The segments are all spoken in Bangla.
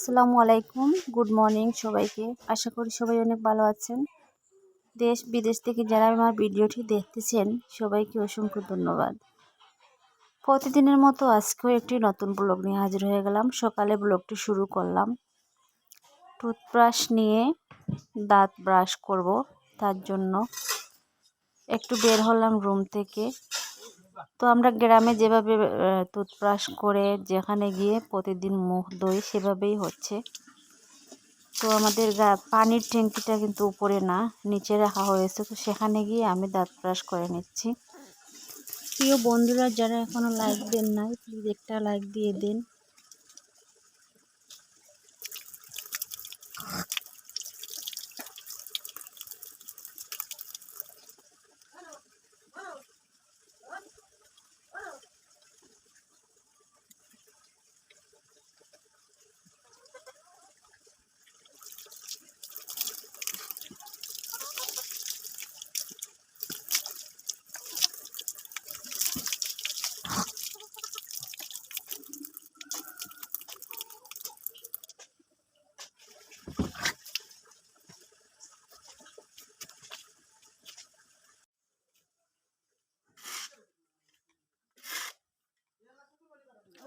আসসালামু আলাইকুম। গুড মর্নিং সবাইকে। আশা করি সবাই অনেক ভালো আছেন। দেশ, বিদেশ থেকে যারা আমার ভিডিওটি দেখতেছেন, সবাইকে অসংখ্য ধন্যবাদ। প্রতিদিনের মতো আজকেও একটি নতুন ব্লগ নিয়ে হাজির হয়ে গেলাম। সকালে ব্লগটি শুরু করলাম। টুথব্রাশ নিয়ে দাঁত ব্রাশ করব। তার জন্য একটু বের হলাম রুম থেকে। তো আমরা গ্রামে যেভাবে টুথব্রাশ করে যেখানে গিয়ে প্রতিদিন মুখ দই সেভাবেই হচ্ছে। তো আমাদের পানির ট্যাঙ্কিটা কিন্তু উপরে না, নিচে রাখা হয়েছে। তো সেখানে গিয়ে আমি দাঁত ব্রাশ করে নিচ্ছি। প্রিয় বন্ধুরা, যারা এখনও লাইক দেন নাই প্লিজ একটা লাইক দিয়ে দিন।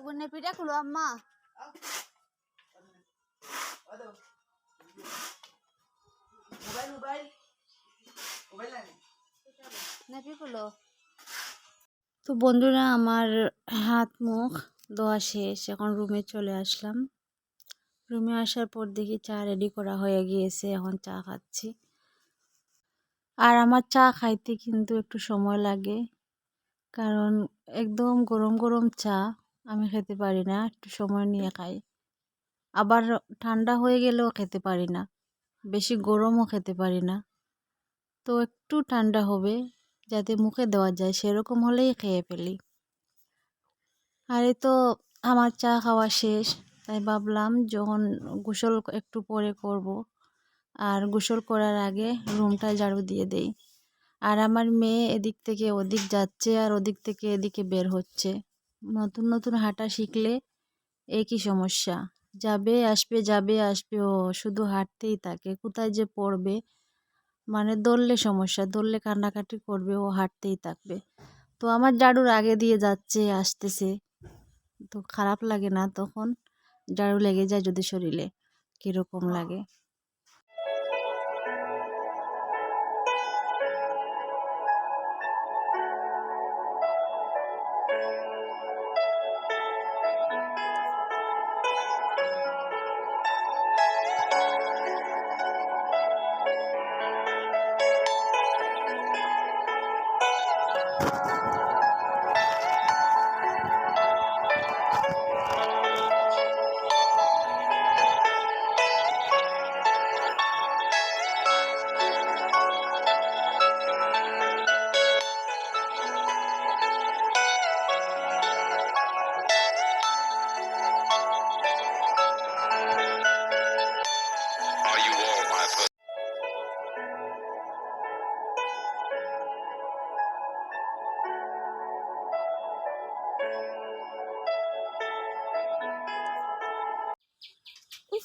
ওখানে পিঠা খুলো আম্মা তো বন্ধুরা আমার হাত মুখ ধোয়া শেষ। এখন রুমে চলে আসলাম। রুমে আসার পর দেখি চা রেডি করা হয়ে গিয়েছে। এখন চা খাচ্ছি। আর আমার চা খাইতে কিন্তু একটু সময় লাগে। কারণ একদম গরম গরম চা। আমি খেতে পারি না, একটু সময় নিয়ে খাই। আবার ঠান্ডা হয়ে গেলেও খেতে পারি না, বেশি গরমও খেতে পারি না। তো একটু ঠান্ডা হবে, যাতে মুখে দেওয়া যায়, সেরকম হলেই খেয়ে ফেলি। আর তো, আমার চা খাওয়া শেষ, তাই ভাবলাম যখন গোসল একটু পরে করব, আর গোসল করার আগে রুমটা ঝাড়ু দিয়ে দেই। আর আমার মেয়ে এদিক থেকে ওদিক যাচ্ছে, আর ওদিক থেকে এদিকে বের হচ্ছে। নতুন নতুন হাঁটা শিখলে একই সমস্যা। যাবে আসবে যাবে আসবে ও শুধু হাঁটতেই থাকে। কোথায় যে পড়বে? মানে দৌড়লে সমস্যা দৌড়লে কান্নাকাটি করবে ও হাঁটতেই থাকবে। তো আমার জাড়ুর আগে দিয়ে যাচ্ছে আসতেছে। তো খারাপ লাগে না তখন? জাড়ু লেগে যায় যদি শরীরে। কীরকম লাগে?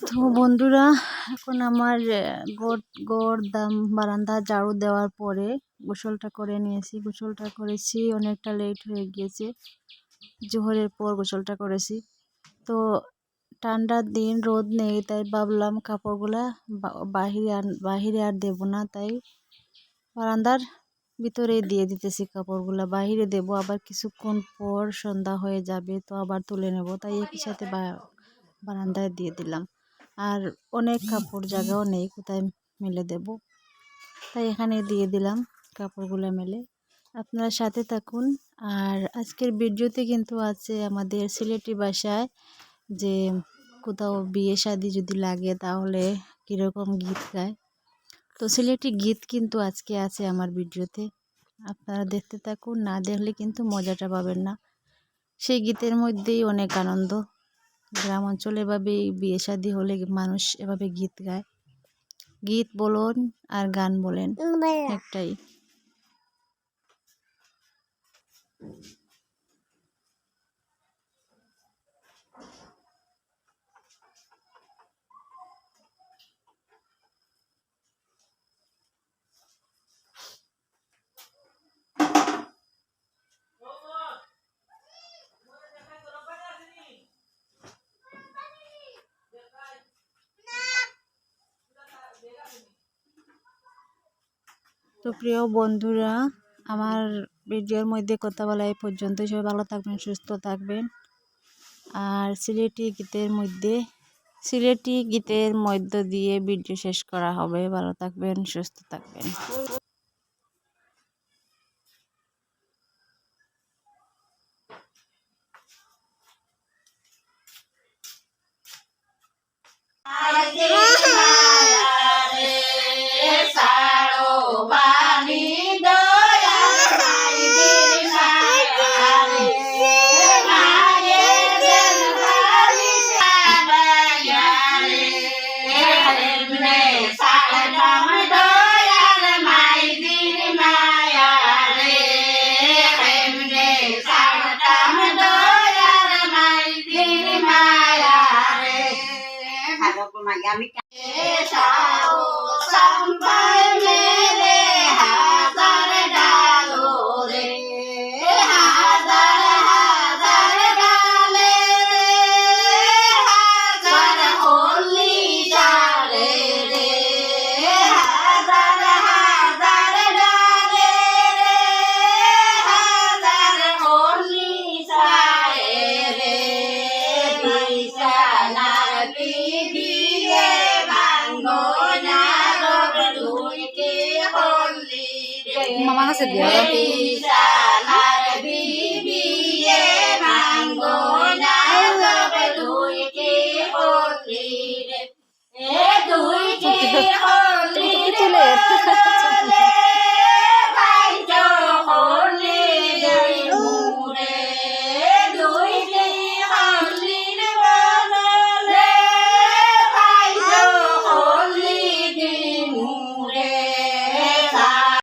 তো বন্ধুরা, এখন আমার গোড় গোড় দাম বারান্দা ঝাড়ু দেওয়ার পরে গোসলটা করে নিয়েছি। গোসলটা করেছি, অনেকটা লেট হয়ে গিয়েছে। জোহরের পর গোসলটা করেছি। তো ঠান্ডার দিন, রোদ নেই, তাই ভাবলাম কাপড়গুলা বাহিরে আর বাহিরে আর দেবো না, তাই বারান্দার ভিতরেই দিয়ে দিতেছি কাপড়গুলা, বাহিরে দেব, আবার কিছুক্ষণ পর সন্ধ্যা হয়ে যাবে তো আবার তুলে নেব, তাই একই সাথে বারান্দায় দিয়ে দিলাম। আর অনেক কাপড় জায়গাও নেই, কোথায় মেলে দেব? তাই এখানে দিয়ে দিলাম কাপড়গুলো মেলে। আপনারা সাথে থাকুন। আর আজকের ভিডিওতে কিন্তু আছে আমাদের সিলেটি বাসায় যে, কোথাও বিয়ে শাদি যদি লাগে তাহলে কীরকম গীত গায় তো সিলেটি গীত কিন্তু আজকে আছে আমার ভিডিওতে। আপনারা দেখতে থাকুন না দেখলে কিন্তু মজাটা পাবেন না। সেই গীতের মধ্যেই অনেক আনন্দ। গ্রাম অঞ্চলে এভাবেই বিয়ে শাদী হলে মানুষ এভাবে গীত গায়। গীত বলুন আর গান বলেন একটাই। তো প্রিয় বন্ধুরা, আমার ভিডিওর মধ্যে কথা বলা এই পর্যন্ত সবাই ভালো থাকবেন, সুস্থ থাকবেন। আর সিলেটি গীতের মধ্যে, সিলেটি গীতের মধ্য দিয়ে ভিডিও শেষ করা হবে। ভালো থাকবেন, সুস্থ থাকবেন। dinámica. Esa. না